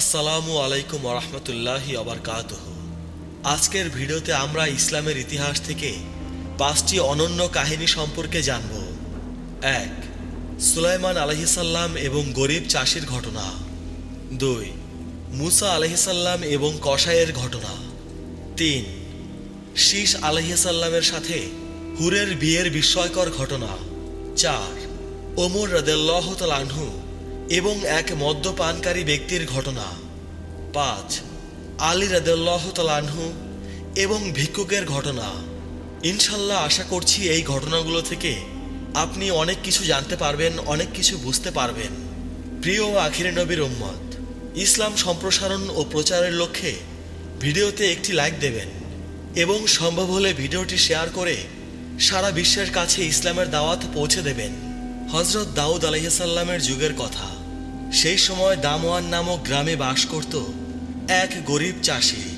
আসসালামু আলাইকুম ওরহমতুল্লাহি আবরকাতহ আজকের ভিডিওতে আমরা ইসলামের ইতিহাস থেকে পাঁচটি অনন্য কাহিনী সম্পর্কে জানব। এক, সুলাইমান আলহিসাল্লাম এবং গরিব চাষির ঘটনা। দুই, মুসা আলহিসাল্লাম এবং কসাইয়ের ঘটনা। তিন, শীষ আলহিসাল্লামের সাথে হুরের বিয়ের বিস্ময়কর ঘটনা। চার, ওমর রদেল্লাহ আনহু এবং এক মদ্যপানকারী ব্যক্তির ঘটনা। পাঁচ, আলী রদেল্লাহ আনহু এবং ভিক্ষুকের ঘটনা। ইনশাল্লাহ আশা করছি এই ঘটনাগুলো থেকে আপনি অনেক কিছু জানতে পারবেন, অনেক কিছু বুঝতে পারবেন। প্রিয় আখিরে নবীর উম্মত, ইসলাম সম্প্রসারণ ও প্রচারের লক্ষ্যে ভিডিওতে একটি লাইক দেবেন এবং সম্ভব হলে ভিডিওটি শেয়ার করে সারা বিশ্বের কাছে ইসলামের দাওয়াত পৌঁছে দেবেন। হজরত দাউদ আলহিসাল্লামের যুগের কথা। সেই সময় দামোয়ান নামক গ্রামে বাস করত এক গরিব চাষি।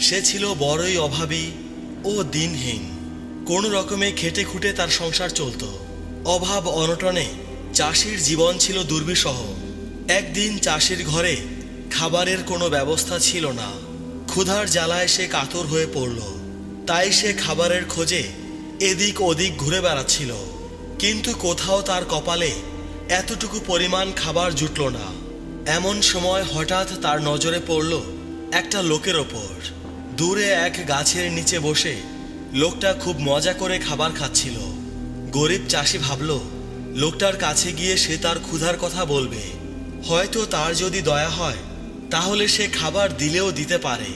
সে ছিল বড়ই অভাবী ও দিনহীন। কোনো রকমে খেটে খুঁটে তার সংসার চলত। অভাব অনটনে চাষির জীবন ছিল দুর্বিষহ। একদিন চাষির ঘরে খাবারের কোনো ব্যবস্থা ছিল না। ক্ষুধার জ্বালায় সে কাতর হয়ে পড়ল। তাই সে খাবারের খোঁজে এদিক ওদিক ঘুরে বেড়াচ্ছিল। কিন্তু কোথাও তার কপালে এতটুকু পরিমাণ খাবার জুটল না। এমন সময় হঠাৎ তার নজরে পড়ল একটা লোকের ওপর। দূরে এক গাছের নিচে বসে লোকটা খুব মজা করে খাবার খাচ্ছিল। গরিব চাষি ভাবল, লোকটার কাছে গিয়ে সে তার ক্ষুধার কথা বলবে। হয়তো তার যদি দয়া হয়, তাহলে সে খাবার দিলেও দিতে পারে।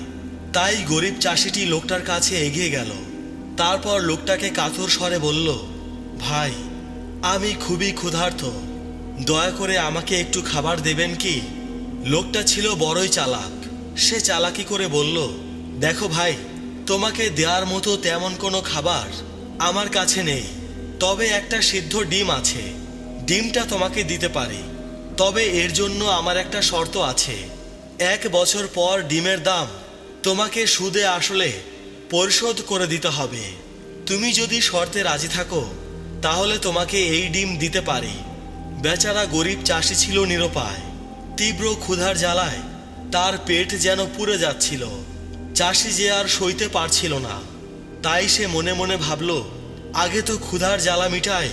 তাই গরিব চাষিটি লোকটার কাছে এগিয়ে গেল। তারপর লোকটাকে কাতর স্বরে বলল, ভাই আমি খুবই ক্ষুধার্ত। দয়া করে আমাকে একটু খাবার দেবেন কি? লোকটা ছিল বড়ই চালাক। সে চালাকি করে বলল, দেখো ভাই, তোমাকে দেওয়ার মতো তেমন কোনো খাবার আমার কাছে নেই। তবে একটা সিদ্ধ ডিম আছে। ডিমটা তোমাকে দিতে পারি। তবে এর জন্য আমার একটা শর্ত আছে। এক বছর পর ডিমের দাম তোমাকে সুদে আসলে পরিশোধ করে দিতে হবে। তুমি যদি শর্তে রাজি থাকো তাহলে তোমাকে এই ডিম দিতে পারি। বেচারা গরিব চাষি ছিল নিরপায়। তীব্র ক্ষুধার জ্বালায় তার পেট যেন পুড়ে যাচ্ছিল। চাষি যে আর সইতে পারছিল না। তাই সে মনে মনে ভাবল, আগে তো ক্ষুধার জ্বালা মিটায়,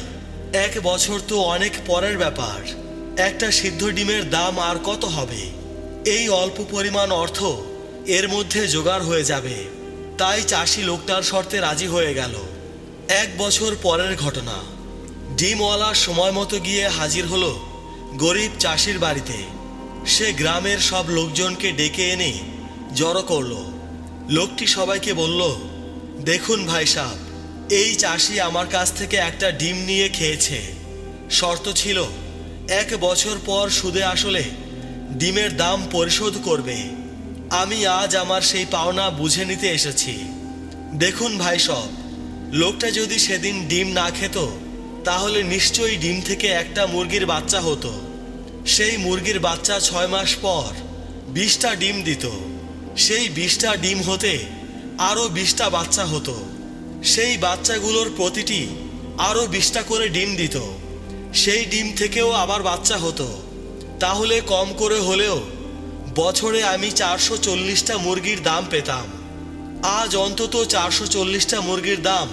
এক বছর তো অনেক পরের ব্যাপার। একটা সিদ্ধ ডিমের দাম আর কত হবে? এই অল্প পরিমাণ অর্থ এর মধ্যে জোগাড় হয়ে যাবে। তাই চাষি লোকটার শর্তে রাজি হয়ে গেল। এক বছর পরের ঘটনা। ডিমওয়ালা সময় মতো গিয়ে হাজির হলো গরিব চাষির বাড়িতে। সে গ্রামের সব লোকজনকে ডেকে এনে জড়ো করল। লোকটি সবাইকে বলল, দেখুন ভাই সাহ এই চাষি আমার কাছ থেকে একটা ডিম নিয়ে খেয়েছে। শর্ত ছিল, এক বছর পর সুদে আসলে ডিমের দাম পরিশোধ করবে। আমি আজ আমার সেই পাওনা বুঝে নিতে এসেছি। দেখুন ভাই সব লোকটা যদি সেদিন ডিম না খেত, তাহলে নিশ্চয়ই ডিম থেকে একটা মুরগির বাচ্চা হতো। সেই মুরগির বাচ্চা ছয় মাস পর বিশটা ডিম দিত। সেই বিশটা ডিম হতে আরও বিশটা বাচ্চা হতো। সেই বাচ্চাগুলোর প্রতিটি আরও বিশটা করে ডিম দিত। সেই ডিম থেকেও আবার বাচ্চা হতো। তাহলে কম করে হলেও বছরে আমি চারশো চল্লিশটা মুরগির দাম পেতাম। আজ অন্তত চারশো চল্লিশটা মুরগির দাম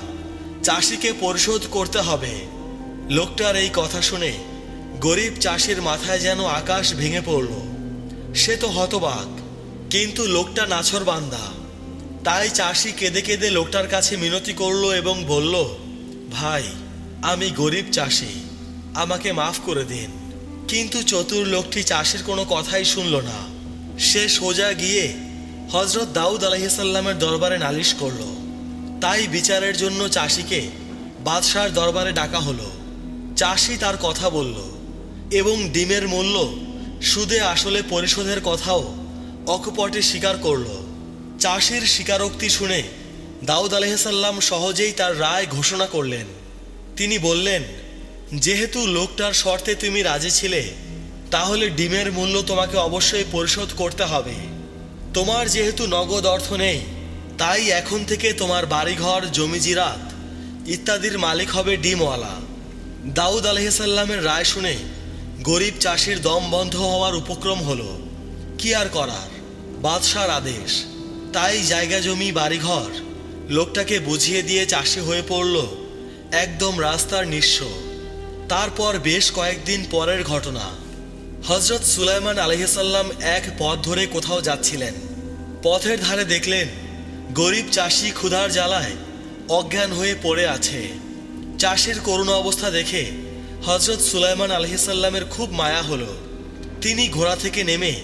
চাষিকে পরিশোধ করতে হবে। লোকটার এই কথা শুনে গরিব চাষির মাথায় যেন আকাশ ভেঙে পড়ল। সে তো হতবাক, কিন্তু লোকটা নাছর বান্দা। তাই চাষি কেঁদে কেঁদে লোকটার কাছে মিনতি করল এবং বলল, ভাই, আমি গরিব চাষি, আমাকে মাফ করে দিন। কিন্তু চতুর লোকটি চাষির কোনো কথাই শুনল না। সে সোজা গিয়ে হজরত দাউদ আলহিসাল্লামের দরবারে নালিশ করল। তাই বিচারের জন্য চাষিকে বাদশার দরবারে ডাকা হলো। চাষি তার কথা বলল এবং ডিমের মূল্য সুদে আসলে পরিশোধের কথাও অকপটে স্বীকার করল। চাষির স্বীকারোক্তি শুনে দাউদ আলহিসাল্লাম সহজেই তার রায় ঘোষণা করলেন। তিনি বললেন, যেহেতু লোকটার শর্তে তুমি রাজি ছিলে, তাহলে ডিমের মূল্য তোমাকে অবশ্যই পরিশোধ করতে হবে। তোমার যেহেতু নগদ অর্থ নেই, তাই এখন থেকে তোমার বাড়িঘর, জমিজিরাত ইত্যাদির মালিক হবে ডিমওয়ালা। দাউদ আলহিসাল্লামের রায় শুনে গরিব চাষির দম বন্ধ হওয়ার উপক্রম হলো। কি আর করার? বাদশার আদেশ। তাই জায়গা জমি, বাড়িঘর লোকটাকে বুঝিয়ে দিয়ে চাষি হয়ে পড়ল একদম রাস্তার নিঃস্ব। তারপর বেশ কয়েকদিন পরের ঘটনা। হজরত সুলাইমান আলহিসাল্লাম এক পথ ধরে কোথাও যাচ্ছিলেন। পথের ধারে দেখলেন গরিব চাষি ক্ষুধার জ্বালায় অজ্ঞান হয়ে পড়ে আছে। চাষের করুণ অবস্থা দেখে হজরত সুলাইমান আলহিসাল্লামের খুব মায়া হলো। তিনি ঘোড়া থেকে নেমে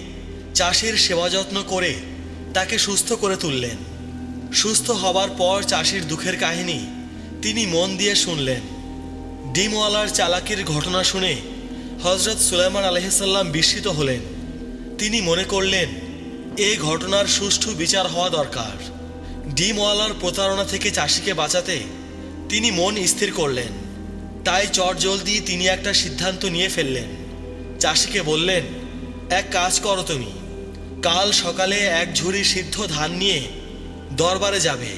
চাষির সেবা যত্ন করে তাকে সুস্থ করে তুললেন। সুস্থ হবার পর চাষির দুঃখের কাহিনী তিনি মন দিয়ে শুনলেন। ডিমওয়ালার চালাকির ঘটনা শুনে হজরত সুলাইমান আলহিসাল্লাম বিস্মিত হলেন। তিনি মনে করলেন এই ঘটনার সুষ্ঠু বিচার হওয়া দরকার। ডিমওয়ালার প্রতারণা থেকে চাষিকে বাঁচাতে তিনি মন স্থির করলেন। তাই চটজলদি তিনি একটা সিদ্ধান্ত নিয়ে ফেললেন। চাষিকে বললেন, এক কাজ করো তুমি। কাল সকালে এক ঝুড়ি সিদ্ধ ধান নিয়ে দরবারে যাবে।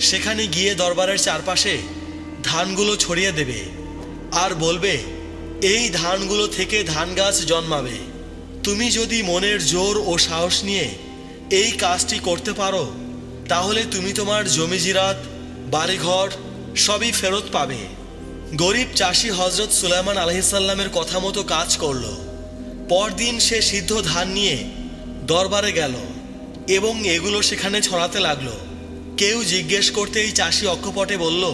সেখানে গিয়ে দরবারের চারপাশে ধানগুলো ছড়িয়ে দেবে। আর বলবে এই ধানগুলো থেকে ধান গাছ জন্মাবে। তুমি যদি মনের জোর ও সাহস নিয়ে এই কাজটি করতে পারো, তাহলে তুমি তোমার জমি জিরাত, বাড়িঘর সবই ফেরত পাবে। গরিব চাষি হজরত সুলাইমান আলহিসাল্লামের কথা মতো কাজ করল। পরদিন সে সিদ্ধ ধান নিয়ে দরবারে গেল এবং এগুলো সেখানে ছড়াতে লাগল। কেউ জিজ্ঞেস করতেই চাষি অক্ষপটে বলল,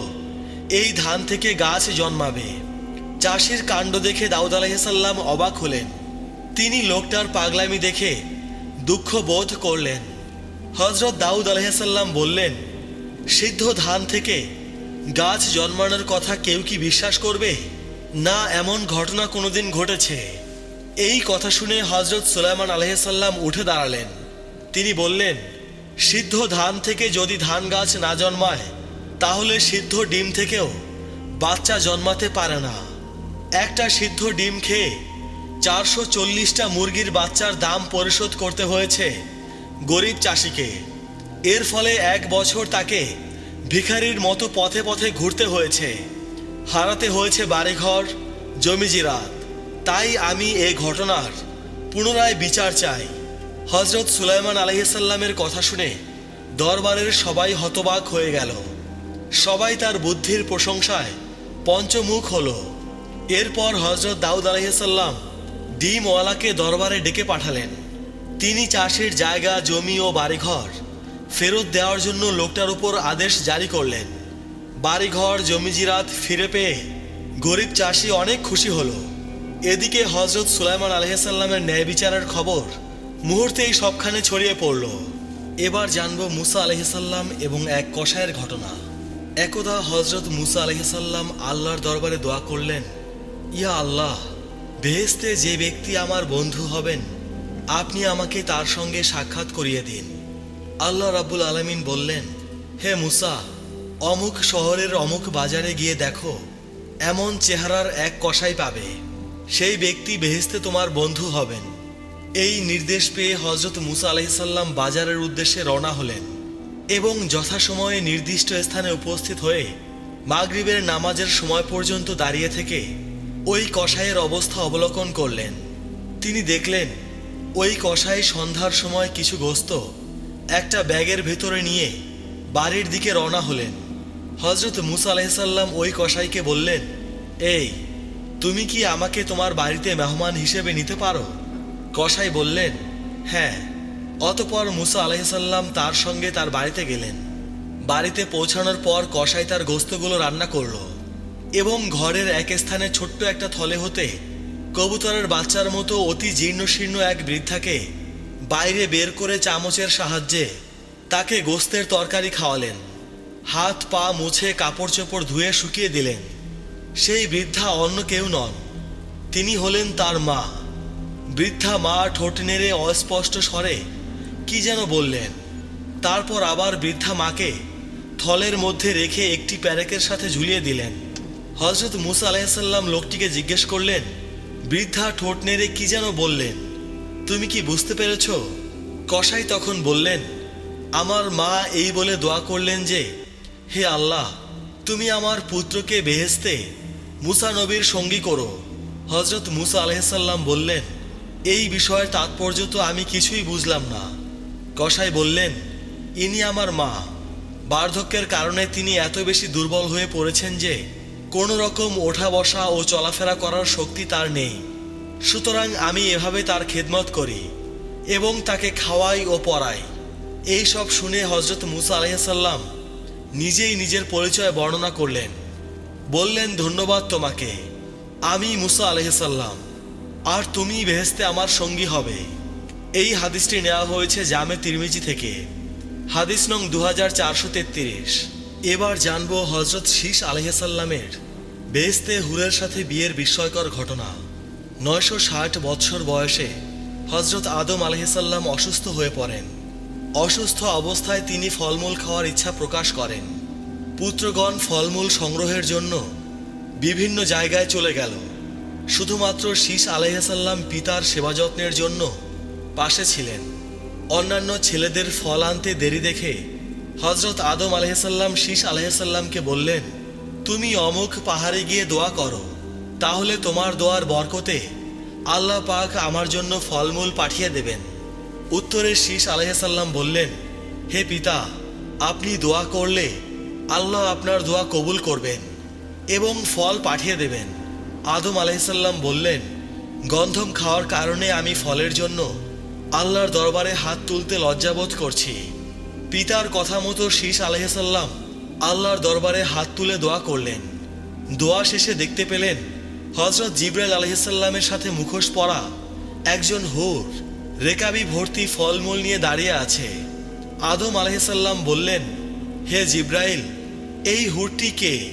এই ধান থেকে গাছ জন্মাবে। চাষির কাণ্ড দেখে দাউদ আলাইসাল্লাম অবাক হলেন। তিনি লোকটার পাগলামি দেখে দুঃখ বোধ করলেন। হজরত দাউদ আলাইসাল্লাম বললেন, সিদ্ধ ধান থেকে গাছ জন্মানোর কথা কেউ কি বিশ্বাস করবে? না, এমন ঘটনা কোনোদিন ঘটেছে। এই কথা শুনে হজরত সুলাইমান আলহিসাল্লাম উঠে দাঁড়ালেন। তিনি বললেন, সিদ্ধ ধান থেকে যদি ধান গাছ না জন্মায়, তাহলে সিদ্ধ ডিম থেকেও বাচ্চা জন্মাতে পারে না। একটা সিদ্ধ ডিম খেয়ে চারশো চল্লিশটা মুরগির বাচ্চার দাম পরিশোধ করতে হয়েছে গরিব চাষিকে। এর ফলে এক বছর তাকে ভিখারির মতো পথে পথে ঘুরতে হয়েছে। হারাতে হয়েছে বাড়িঘর জমিজিরাত তাই আমি এ ঘটনার পুনরায় বিচার চাই। হজরত সুলাইমান আলহিসাল্লামের কথা শুনে দরবারের সবাই হতবাক হয়ে গেল। সবাই তার বুদ্ধির প্রশংসায় পঞ্চমুখ হলো। এরপর হজরত দাউদ আলহিসাল্লাম ডিমওয়ালাকে দরবারে ডেকে পাঠালেন। তিনি চাষের জায়গা, জমি ও বাড়িঘর ফেরত দেওয়ার জন্য লোকটার উপর আদেশ জারি করলেন। বাড়িঘর জমিজিরাত ফিরে পেয়ে গরিব চাষি অনেক খুশি হলো। এদিকে হজরত সুলাইমান আলহিসাল্লামের ন্যায় বিচারের খবর মুহূর্তেই সবখানে ছড়িয়ে পড়ল। এবার জানব মুসা আলহিসাল্লাম এবং এক কষায়ের ঘটনা। একদা হজরত মুসা আলহিসাল্লাম আল্লাহর দরবারে দোয়া করলেন ইয়া আল্লাহ বেহেস্তে যে ব্যক্তি আমার বন্ধু হবেন, আপনি আমাকে তার সঙ্গে সাক্ষাৎ করিয়ে দিন। আল্লাহ রাব্বুল আলামিন বললেন, হে মুসা, অমুক শহরের অমুক বাজারে গিয়ে দেখো, এমন চেহারার এক কষাই পাবে। সেই ব্যক্তি বেহেস্তে তোমার বন্ধু হবেন। এই নির্দেশ পেয়ে হজরত মুসা আলাইসাল্লাম বাজারের উদ্দেশ্যে রওনা হলেন এবং যথাসময়ে নির্দিষ্ট স্থানে উপস্থিত হয়ে মাগরিবের নামাজের সময় পর্যন্ত দাঁড়িয়ে থেকে ওই কসাইয়ের অবস্থা অবলোকন করলেন। তিনি দেখলেন, ওই কসাই সন্ধ্যার সময় কিছু গোস্ত একটা ব্যাগের ভেতরে নিয়ে বাড়ির দিকে রওনা হলেন। হজরত মুসা আলাইসাল্লাম ওই কসাইকে বললেন, এই, তুমি কি আমাকে তোমার বাড়িতে মেহমান হিসেবে নিতে পারো? কসাই বললেন হ্যাঁ। অতপর মুসা আলাইসাল্লাম তার সঙ্গে তার বাড়িতে গেলেন। বাড়িতে পৌঁছানোর পর কসাই তার গোস্তগুলো রান্না করল। এবং ঘরের এক স্থানে ছোট্ট একটা থলে হতে কবুতরের বাচ্চার মতো অতি জীর্ণ শীর্ণ এক বৃদ্ধাকে বাইরে বের করে চামচের সাহায্যে তাকে গোস্তের তরকারি খাওয়ালেন। হাত পা মুছে কাপড় চোপড় ধুয়ে শুকিয়ে দিলেন। সেই বৃদ্ধা অন্য কেউ নন, তিনি হলেন তার মা। বৃদ্ধা মা ঠোঁট নেড়ে অস্পষ্ট স্বরে, কি যেন বললেন? তারপর আবার বৃদ্ধা মাকে থলের মধ্যে রেখে একটি প্যারেকের সাথে ঝুলিয়ে দিলেন। হজরত মুসা আলাইসাল্লাম লোকটিকে জিজ্ঞেস করলেন, বৃদ্ধা ঠোঁট নেড়ে কি যেন বললেন? তুমি কি বুঝতে পেরেছ? কসাই তখন বললেন, আমার মা এই বলে দোয়া করলেন যে, হে আল্লাহ, তুমি আমার পুত্রকে বেহেস্তে মুসা নবীর সঙ্গী করো। হজরত মুসা আলহিসাল্লাম বললেন, এই বিষয়ের তাৎপর্য তো আমি কিছুই বুঝলাম না। কসাই বললেন, ইনি আমার মা। বার্ধক্যের কারণে তিনি এত বেশি দুর্বল হয়ে পড়েছেন যে কোনো রকম ওঠা বসা ও চলাফেরা করার শক্তি তার নেই। সুতরাং আমি এভাবে তার খেদমত করি এবং তাকে খাওয়াই ও পড়াই। এই সব শুনে হজরত মুসা আলহাম নিজেই নিজের পরিচয় বর্ণনা করলেন। বললেন, ধন্যবাদ তোমাকে। আমি মুসা আলহিসাল্লাম আর তুমি বেহেস্তে আমার সঙ্গী হবে। এই হাদিসটি নেওয়া হয়েছে জামে তিরমিজি থেকে। হাদিস নং দু হাজার চারশো তেত্রিশ। এবার জানব হজরত শীষ আলহিসাল্লামের বেহেস্তে হুরের সাথে বিয়ের বিস্ময়কর ঘটনা। নয়শো ষাট বৎসর বয়সে হজরত আদম আলহিসাল্লাম অসুস্থ হয়ে পড়েন। অসুস্থ অবস্থায় তিনি ফলমূল খাওয়ার ইচ্ছা প্রকাশ করেন। পুত্রগণ ফলমূল সংগ্রহের জন্য বিভিন্ন জায়গায় চলে গেল। শুধুমাত্র শীষ আলাইহাসাল্লাম পিতার সেবা যত্নের জন্য পাশে ছিলেন। অন্যান্য ছেলেদের ফল আনতে দেরি দেখে হজরত আদম আলহাসাল্লাম শীষ আলহাসাল্লামকে বললেন, তুমি অমুক পাহাড়ে গিয়ে দোয়া করো, তাহলে তোমার দোয়ার বরকতে আল্লাহ পাক আমার জন্য ফলমূল পাঠিয়ে দেবেন। উত্তরে শীষ আলহাসাল্লাম বললেন, হে পিতা, আপনি দোয়া করলে আল্লাহ আপনার দোয়া কবুল করবেন এবং ফল পাঠিয়ে দেবেন। আদম আলাইসাল্লাম বললেন, গন্ধম খাওয়ার কারণে আমি ফলের জন্য আল্লাহর দরবারে হাত তুলতে লজ্জাবোধ করছি। পিতার কথা মতো শীষ আলাইসাল্লাম আল্লাহর দরবারে হাত তুলে দোয়া করলেন। দোয়া শেষে দেখতে পেলেন হজরত জিব্রাইল আলহিসাল্লামের সাথে মুখোশ পরা একজন হুর রেকাবি ভর্তি ফলমূল নিয়ে দাঁড়িয়ে আছে। আদম আলহিসাল্লাম বললেন, হে জিব্রাইল, এই হুরটি কে?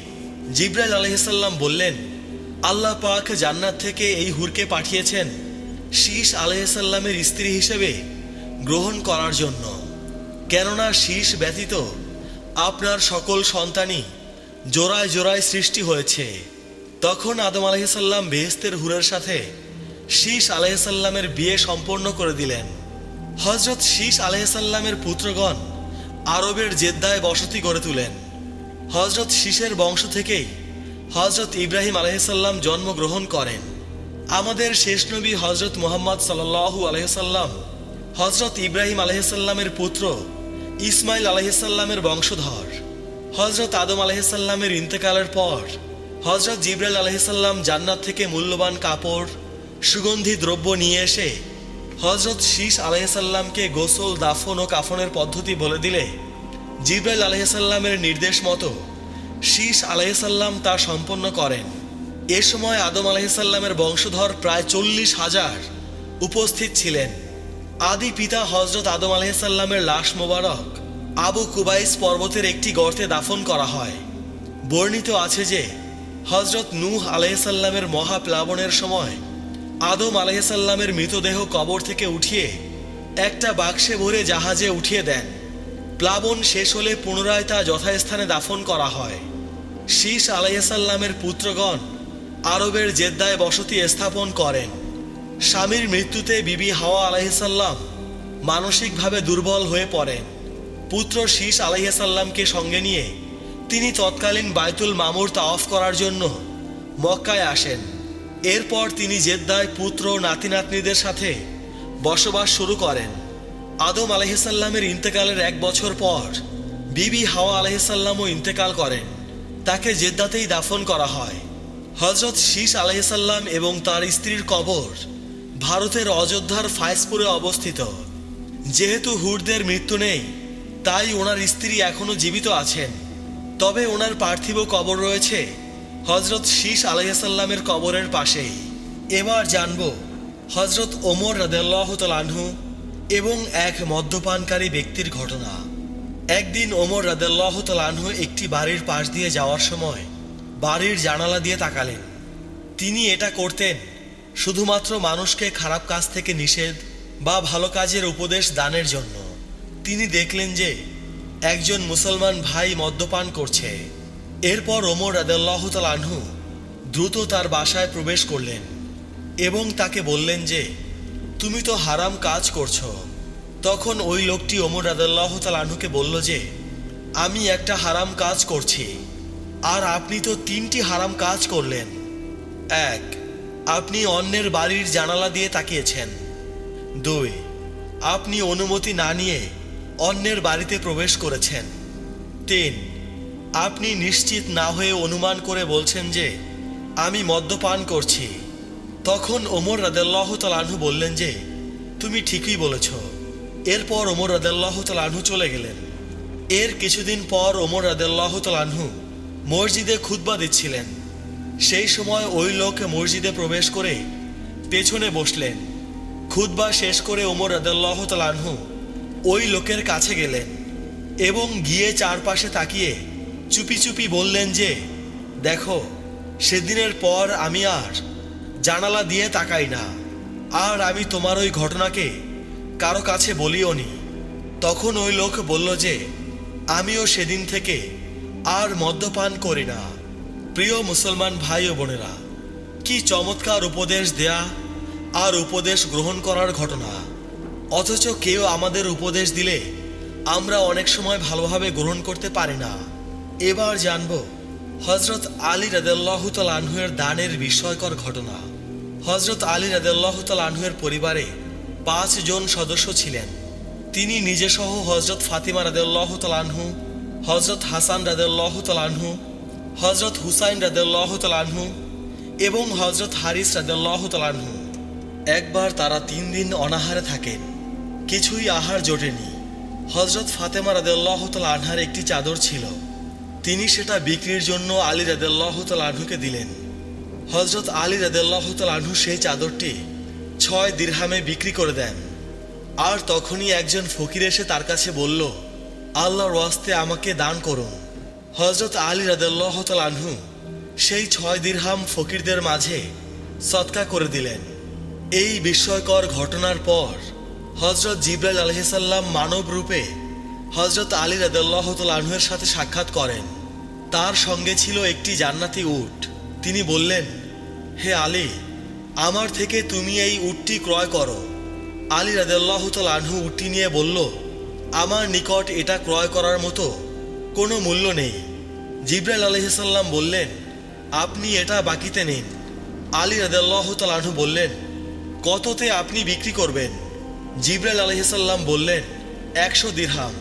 জিব্রাইল আলহিসাল্লাম বললেন, আল্লাহ পাক জান্নাত থেকে এই হুরকে পাঠিয়েছেন শীষ আলহিসাল্লামের স্ত্রী হিসেবে গ্রহণ করার জন্য। কেননা শীষ ব্যতীত আপনার সকল সন্তানই জোড়ায় জোড়ায় সৃষ্টি হয়েছে। তখন আদম আলহিসাল্লাম বেহেস্তের হুরের সাথে শীষ আলহিসাল্লামের বিয়ে সম্পন্ন করে দিলেন। হজরত শীষ আলহিসাল্লামের পুত্রগণ আরবের জেদ্দায় বসতি গড়ে তুলেন। হজরত শীষের বংশ থেকেই হজরত ইব্রাহিম আলহিসাল্লাম জন্মগ্রহণ করেন। আমাদের শেষ নবী হজরত মোহাম্মদ সাল্লাহু আলহিসাল্লাম হজরত ইব্রাহিম আলহিসাল্লামের পুত্র ইসমাইল আলহিসাল্লামের বংশধর। হজরত আদম আলহিসাল্লামের ইন্তেকালের পর হজরত জিব্রাইল আলহিসাল্লাম জান্নাত থেকে মূল্যবান কাপড়, সুগন্ধি দ্রব্য নিয়ে এসে হজরত শীষ আলহিসাল্লামকে গোসল, দাফন ও কাফনের পদ্ধতি বলে দিলে। জিব্রাইল আলহিসাল্লামের নির্দেশ মতো শীষ আলহিসাল্লাম তা সম্পন্ন করেন। এ সময় আদম আলহিসাল্লামের বংশধর প্রায় চল্লিশ হাজার উপস্থিত ছিলেন। আদি পিতা হজরত আদম আলহিসাল্লামের লাশ মোবারক আবু কুবাইস পর্বতের একটি গর্তে দাফন করা হয়। বর্ণিত আছে যে হজরত নূহ আলহিসাল্লামের মহাপ্লাবনের সময় আদম আলহিসাল্লামের মৃতদেহ কবর থেকে উঠিয়ে একটা বাক্সে ভরে জাহাজে উঠিয়ে দেন। প্লাবন শেষ হলে পুনরায় তা যথাস্থানে দাফন করা হয়। শীষ আলাইসাল্লামের পুত্রগণ আরবের জেদ্দায় বসতি স্থাপন করেন। স্বামীর মৃত্যুতে বিবি হাওয়া আলাইসাল্লাম মানসিকভাবে দুর্বল হয়ে পড়েন পুত্র শীষ আলাইসাল্লামকে সঙ্গে নিয়ে তিনি তৎকালীন বাইতুল মামুর তাওয়াফ করার জন্য মক্কায় আসেন। এরপর তিনি জেদ্দায় পুত্র নাতি নাতনিদের সাথে বসবাস শুরু করেন। আদম আলহিসাল্লামের ইন্তেকালের এক বছর পর বিবি হাওয়া আলহিসাল্লামও ইন্তেকাল করেন। তাকে জেদ্দাতেই দাফন করা হয়। হজরত শীষ আলহিসাল্লাম এবং তার স্ত্রীর কবর ভারতের অযোধ্যার ফাইজপুরে অবস্থিত। যেহেতু হুরদের মৃত্যু নেই, তাই ওনার স্ত্রী এখনও জীবিত আছেন। তবে ওনার পার্থিব কবর রয়েছে হজরত শীষ আলাইসাল্লামের কবরের পাশেই। এবার জানব হজরত ওমর রাদেল্লাহ তালাহু এবং এক মদ্যপানকারী ব্যক্তির ঘটনা। একদিন ওমর রাদেল্লাহ তালাহু একটি বাড়ির পাশ দিয়ে যাওয়ার সময় বাড়ির জানালা দিয়ে তাকালেন। তিনি এটা করতেন শুধুমাত্র মানুষকে খারাপ কাজ থেকে নিষেধ বা ভালো কাজের উপদেশ দানের জন্য। তিনি দেখলেন যে, একজন মুসলমান ভাই মদ্যপান করছে। এরপর ওমর রাদাল্লাহ আনহু দ্রুত তার বাসায় প্রবেশ করলেন এবং তাকে বললেন যে, তুমি তো হারাম কাজ করছ। তখন ওই লোকটি ওমর রাদাল্লাহ আনহুকে বলল যে, আমি একটা হারাম কাজ করছি। আর আপনি তো তিনটি হারাম কাজ করলেন। এক আপনি অন্যের বাড়ির জানালা দিয়ে তাকিয়েছেন। দুই, আপনি অনুমতি না নিয়ে অন্যের বাড়িতে প্রবেশ করেছেন। তিন, আপনি নিশ্চিত না হয়ে অনুমান করে বলছেন যে, আমি মদ্যপান করছি। তখন ওমর রাদেল্লাহ তালাহু বললেন যে, তুমি ঠিকই বলেছ। এরপর ওমর রাদেল্লাহ তালাহু চলে গেলেন। এর কিছুদিন পর ওমর রাদেল্লাহ তালাহু মসজিদে খুতবা দিচ্ছিলেন। সেই সময় ওই লোক মসজিদে প্রবেশ করে পেছনে বসলেন। খুতবা শেষ করে ওমর রাদেল্লাহ তালাহু ওই লোকের কাছে গেলেন এবং গিয়ে চারপাশে তাকিয়ে চুপি চুপি বললেন যে, দেখো, সেদিনের পর আমি আর জানালা দিয়ে তাকাই না। আর আমি তোমার ওই ঘটনাকে কারও কাছে বলিও নি। তখন ওই লোক বলল যে, আমিও সেদিন থেকে আর মদ্যপান করি না। প্রিয় মুসলমান ভাই ও বোনেরা, কি চমৎকার উপদেশ দেয়া আর উপদেশ গ্রহণ করার ঘটনা। অথচ কেউ আমাদের উপদেশ দিলে আমরা অনেক সময় ভালোভাবে গ্রহণ করতে পারি না। এবার জানব হজরত আলী রাদেল্লাহ আনহুয়ের দানের বিস্ময়কর ঘটনা। হজরত আলী রাদেল্লাহ আনহুয়ের পরিবারে পাঁচ জন সদস্য ছিলেন। তিনি নিজে সহ হজরত ফাতিমা রাদেল্লাহ আনহু হজরত হাসান রাদেল্লাহ আনহু হজরত হুসাইন আনহু এবং হজরত হারিস আনহু একবার তারা তিন দিন অনাহারে থাকেন। কিছুই আহার জোটেনি। হজরত ফাতেমা রাদেল্লাহ আনহার একটি চাদর ছিল। তিনি সেটা বিক্রির জন্য আলী রাদেল্লাহ আনহুকে দিলেন। হজরত আলী রাদেল্লাহ আনহু সেই চাদরটি ছয় দিরহামে বিক্রি করে দেন। আর তখনই একজন ফকির এসে তার কাছে বলল, আল্লাহর ওয়াস্তে আমাকে দান করুন। হজরত আলী রাদেল্লাহ আনহু সেই ছয় দিরহাম ফকিরদের মাঝে সৎকা করে দিলেন। এই বিস্ময়কর ঘটনার পর হজরত জিব্রাইল আলহিসাল্লাম মানব রূপে হজরত আলী রাদাল্লাহ আনহুয়ের সাথে সাক্ষাৎ করেন। তার সঙ্গে ছিল একটি জান্নাতি উট। তিনি বললেন, হে আলী, আমার থেকে তুমি এই উটটি ক্রয় করো। আলী রাদাল্লাহ আনহু উটটি নিয়ে বলল, আমার নিকট এটা ক্রয় করার মতো কোনো মূল্য নেই। জিব্রাইল আলহিসাল্লাম বললেন, আপনি এটা বাকিতে নিন। আলী রাদাল্লাহ আনহু বললেন, কততে আপনি বিক্রি করবেন? জিব্রাইল আলহিসাল্লাম বললেন, একশো দিরহাম।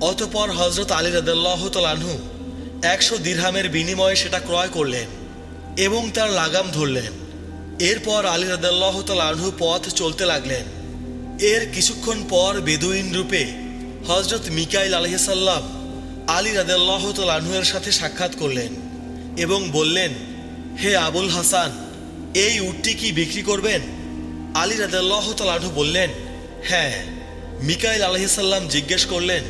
অতপর হজরত আলী রাদাল্লাহ আনহু একশো দিরহামের বিনিময়ে সেটা ক্রয় করলেন এবং তার লাগাম ধরলেন। এরপর আলী রাদাল্লাহ আনহু পথ চলতে লাগলেন। এর কিছুক্ষণ পর বেদুইন রূপে হজরত মিকাইল আলহিসাল্লাম আলী রাদাল্লাহ আনহুয়ের সাথে সাক্ষাৎ করলেন এবং বললেন, হে আবুল হাসান, এই উটটি কি বিক্রি করবেন? আলী রাদাল্লাহ তালাহু বললেন হ্যাঁ। মিকাইল আলহিসাল্লাম জিজ্ঞেস করলেন,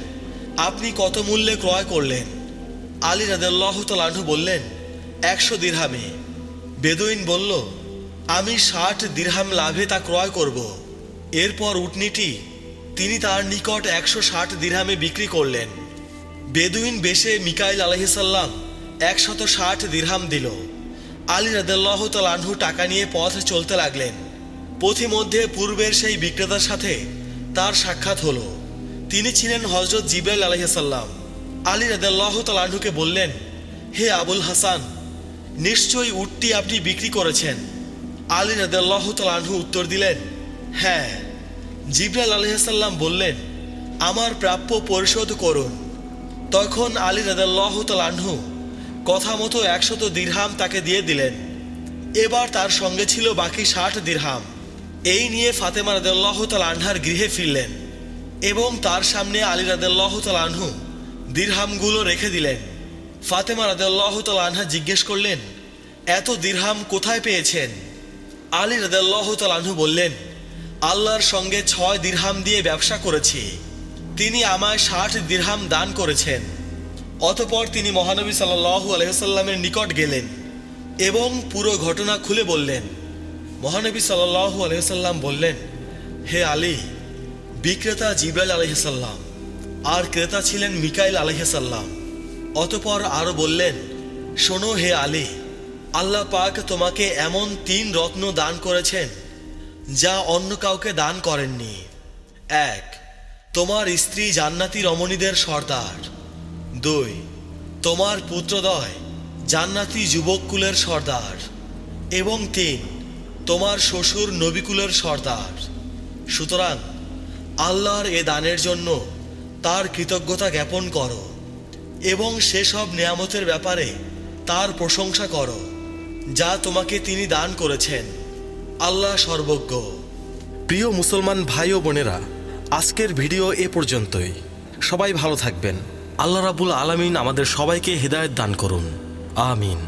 আপনি কত মূল্যে ক্রয় করলেন? আলী রাদাল্লাহ তালাহু বললেন, একশো দিরহামে। বেদুইন বলল, আমি ষাট দিরহাম লাভে তা ক্রয় করব। এরপর উটনিটি তিনি তার নিকট একশো ষাট দিরহামে বিক্রি করলেন। বেদুইন বেশে মিকাইল আলহিসাল্লাম একশত ষাট দিরহাম দিল। আলী রাদাল্লাহ তালাহু টাকা নিয়ে পথ চলতে লাগলেন। পথিমধ্যে পূর্বের সেই বিক্রেতার সাথে তার সাক্ষাৎ হলো। তিনি ছিলেন হজরত জিব্রাইল আলহিসাল্লাম আলী রাদাল্লাহ তালাহুকে বললেন, হে আবুল হাসান, নিশ্চয়ই উটটি আপনি বিক্রি করেছেন? আলী রাদাল্লাহ তালাহু উত্তর দিলেন হ্যাঁ। জিব্রাইল আলহিসাল্লাম বললেন, আমার প্রাপ্য পরিশোধ করুন। তখন আলী রাদাল্লাহ তালাহু কথা মতো একশত দিরহাম তাকে দিয়ে দিলেন। এবার তার সঙ্গে ছিল বাকি ষাট দিরহাম। এই নিয়ে ফাতেমা রাদাল্লাহ তাল আনহার গৃহে ফিরলেন এবং তার সামনে আলী রাদাল্লাহ তাল আনহু দিরহামগুলো রেখে দিলেন। ফাতেমা রাদাল্লাহ তাল আনহা জিজ্ঞেস করলেন, এত দিরহাম কোথায় পেয়েছেন? আলী রাদাল্লাহ তাল আনহু বললেন, আল্লাহর সঙ্গে ছয় দিরহাম দিয়ে ব্যবসা করেছি। তিনি আমায় ষাট দিরহাম দান করেছেন। অতপর তিনি মহানবী সাল্লাহ আলহিসাল্লামের নিকট গেলেন এবং পুরো ঘটনা খুলে বললেন। মহানবী সাল্লাহ আলহিসাল্লাম বললেন, হে আলী, বিক্রেতা জিব্রাইল আলহিসাল্লাম আর ক্রেতা ছিলেন মিকাইল আলহিসাল্লাম অতপর আরও বললেন, শোনো হে আলী, আল্লাহ পাক তোমাকে এমন তিন রত্ন দান করেছেন, যা অন্য কাউকে দান করেননি। এক তোমার স্ত্রী জান্নাতি রমণীদের সর্দার। দুই, তোমার পুত্রদয় জান্নাতি যুবককুলের সর্দার। এবং তিন, তোমার শ্বশুর নবিকুলের সর্দার। সুতরাং আল্লাহর এ দানের জন্য তার কৃতজ্ঞতা জ্ঞাপন করো এবং সেসব নেয়ামতের ব্যাপারে তার প্রশংসা করো, যা তোমাকে তিনি দান করেছেন। আল্লাহ সর্বজ্ঞ। প্রিয় মুসলমান ভাই ও বোনেরা আজকের ভিডিও এ পর্যন্তই। সবাই ভালো থাকবেন। আল্লাহ রাবুল আলমিন আমাদের সবাইকে হৃদায়ত দান করুন। আমিন।